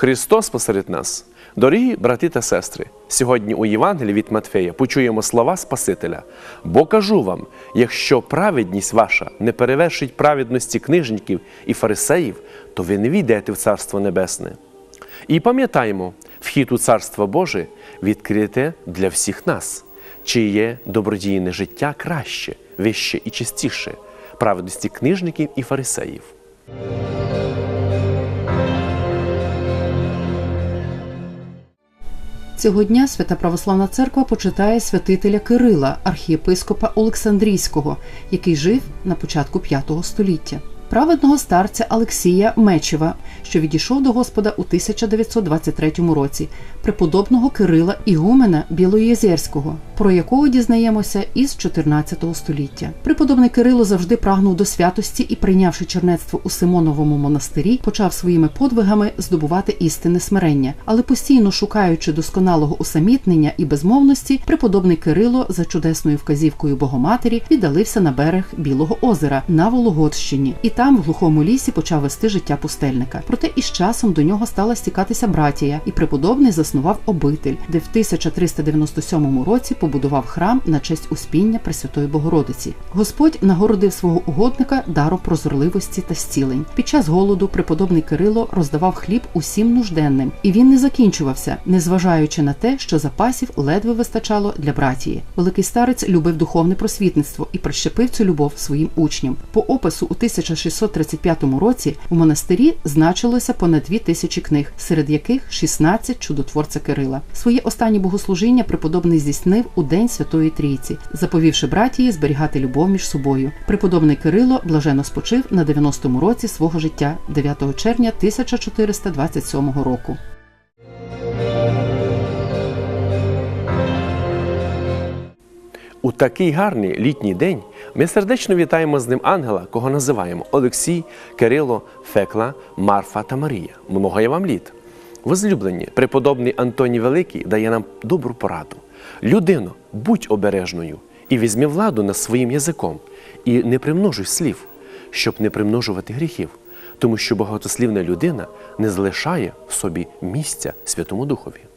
Христос посеред нас. Дорогі брати та сестри, сьогодні у Євангелії від Матфея почуємо слова Спасителя. Бо кажу вам, якщо праведність ваша не перевершить праведності книжників і фарисеїв, то ви не війдете в Царство Небесне. І пам'ятаємо, вхід у Царство Боже відкрите для всіх нас, чиє добродійне життя краще, вище і чистіше праведності книжників і фарисеїв. Цього дня Свята Православна Церква почитає святителя Кирила, архієпископа Олександрійського, який жив на початку V століття. Праведного старця Алексія Мечева, що відійшов до Господа у 1923 році, преподобного Кирила Ігумена Білоєзерського, про якого дізнаємося із 14 століття. Преподобний Кирило завжди прагнув до святості і, прийнявши чернецтво у Симоновому монастирі, почав своїми подвигами здобувати істинне смирення, але постійно шукаючи досконалого усамітнення і безмовності, преподобний Кирило за чудесною вказівкою Богоматері віддалився на берег Білого озера на Вологодщині, і там, в глухому лісі, почав вести життя пустельника. Проте із часом до нього стала стікатися братія, і преподобний заснував обитель, де в 1397 році побудував храм на честь успіння Пресвятої Богородиці. Господь нагородив свого угодника даром прозорливості та зцілень. Під час голоду преподобний Кирило роздавав хліб усім нужденним, і він не закінчувався, незважаючи на те, що запасів ледве вистачало для братії. Великий старець любив духовне просвітництво і прищепив цю любов своїм учням. По опису у 1635 році в монастирі значилося понад дві тисячі книг, серед яких 16 чудотворця Кирила. Своє останнє богослужіння преподобний здійснив у день Святої Трійці, заповівши братії зберігати любов між собою. Преподобний Кирило блаженно спочив на 90-му році свого життя 9 червня 1427 року. У такий гарний літній день ми сердечно вітаємо з ним ангела, кого називаємо Олексій, Кирило, Фекла, Марфа та Марія. Много я вам літ. Возлюблені, преподобний Антоній Великий дає нам добру пораду. Людино, будь обережною і візьми владу над своїм язиком, і не примножуй слів, щоб не примножувати гріхів, тому що багатослівна людина не залишає в собі місця Святому Духові.